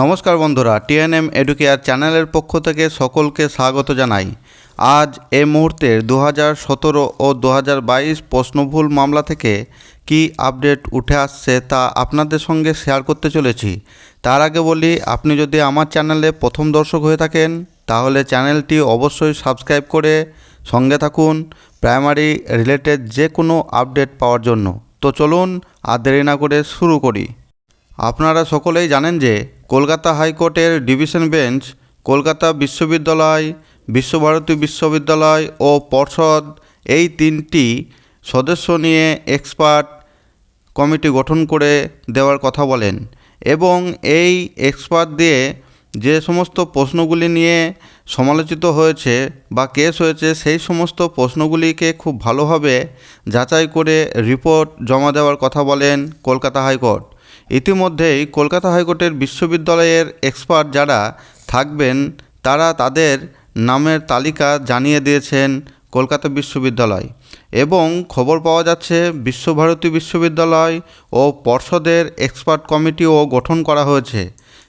নমস্কার বন্ধুরা, TNM educare চ্যানেলের পক্ষ থেকে সকলকে স্বাগত জানাই। আজ এ মুহূর্তের দু সতেরো ও দু হাজার বাইশ প্রশ্নভুল মামলা থেকে কি আপডেট উঠে আসছে তা আপনাদের সঙ্গে শেয়ার করতে চলেছি। তার আগে বলি, আপনি যদি আমার চ্যানেলে প্রথম দর্শক হয়ে থাকেন, তাহলে চ্যানেলটি অবশ্যই সাবস্ক্রাইব করে সঙ্গে থাকুন প্রাইমারি রিলেটেড যে কোনো আপডেট পাওয়ার জন্য। তো চলুন, আর দেরি না করে শুরু করি। আপনারা সকলেই জানেন যে কলকাতা হাইকোর্টের ডিভিশন বেঞ্চ, কলকাতা বিশ্ববিদ্যালয়, বিশ্বভারতী বিশ্ববিদ্যালয় ও পর্ষদ এই তিনটি সদস্য নিয়ে এক্সপার্ট কমিটি গঠন করে দেওয়ার কথা বলেন এবং এই এক্সপার্ট দিয়ে যে সমস্ত প্রশ্নগুলি নিয়ে সমালোচিত হয়েছে বা কেস হয়েছে, সেই সমস্ত প্রশ্নগুলিকে খুব ভালোভাবে যাচাই করে রিপোর্ট জমা দেওয়ার কথা বলেন কলকাতা হাইকোর্ট। ইতিমধ্যেই কলকাতা হাইকোর্টের বিশ্ববিদ্যালয়ের এক্সপার্ট যারা থাকবেন, তারা তাদের নামের তালিকা জানিয়ে দিয়েছেন কলকাতা বিশ্ববিদ্যালয়। এবং খবর পাওয়া যাচ্ছে, বিশ্বভারতী বিশ্ববিদ্যালয় ও পর্ষদের এক্সপার্ট কমিটিও গঠন করা হয়েছে।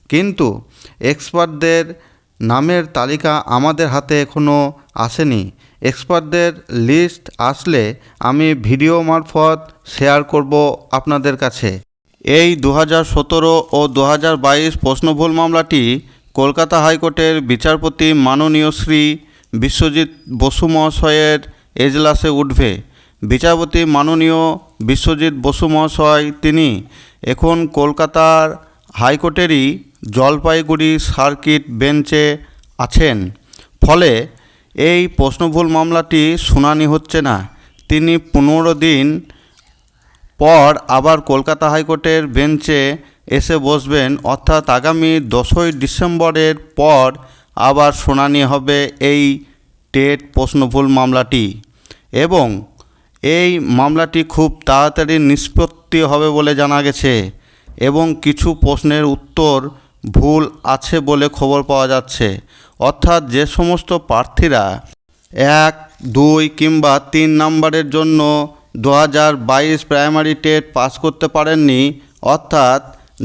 কিন্তু এক্সপার্টদের নামের তালিকা আমাদের হাতে এখনও আসেনি। এক্সপার্টদের লিস্ট আসলে আমি ভিডিও মারফত শেয়ার করব আপনাদের কাছে। এই দু হাজার সতেরো ও দু হাজার বাইশ প্রশ্নভুল মামলাটি কলকাতা হাইকোর্টের বিচারপতি মাননীয় শ্রী বিশ্বজিৎ বসু মহাশয়ের এজলাসে উঠবে। বিচারপতি মাননীয় বিশ্বজিৎ বসু মহাশয় তিনি এখন কলকাতার হাইকোর্টেরই জলপাইগুড়ি সার্কিট বেঞ্চে আছেন। ফলে এই প্রশ্নভুল মামলাটি শুনানি হচ্ছে না। তিনি পনেরো দিন পর আবার কলকাতা হাইকোর্টের বেঞ্চে এসে বসবেন, অর্থাৎ আগামী দশই ডিসেম্বরের পর আবার শুনানি হবে এই টেট প্রশ্নভুল মামলাটি। এবং এই মামলাটি খুব তাড়াতাড়ি নিষ্পত্তি হবে বলে জানা গেছে এবং কিছু প্রশ্নের উত্তর ভুল আছে বলে খবর পাওয়া যাচ্ছে। অর্থাৎ যে সমস্ত প্রার্থীরা এক, দুই কিংবা তিন নম্বরের জন্য দু হাজার বাইশ প্রাইমারি টেট পাস করতে পারেননি, অর্থাৎ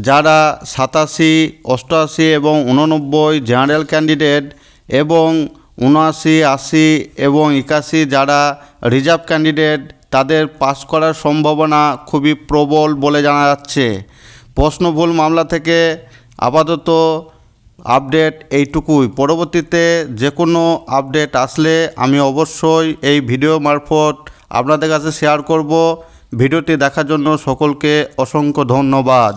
যারা সাতাশি, অষ্টআশি এবং উননব্বই জেনারেল ক্যান্ডিডেট এবং উনআশি আশি এবং একাশি যারা রিজার্ভ ক্যান্ডিডেট, তাদের পাস করার সম্ভাবনা খুবই প্রবল বলে জানা যাচ্ছে। প্রশ্নভুল মামলা থেকে আপাতত আপডেট এইটুকুই। পরবর্তীতে যে কোনো আপডেট আসলে আমি অবশ্যই এই ভিডিও মারফত আপনাদের কাছে শেয়ার করব। ভিডিওটি দেখার জন্য সকলকে অসংখ্য ধন্যবাদ।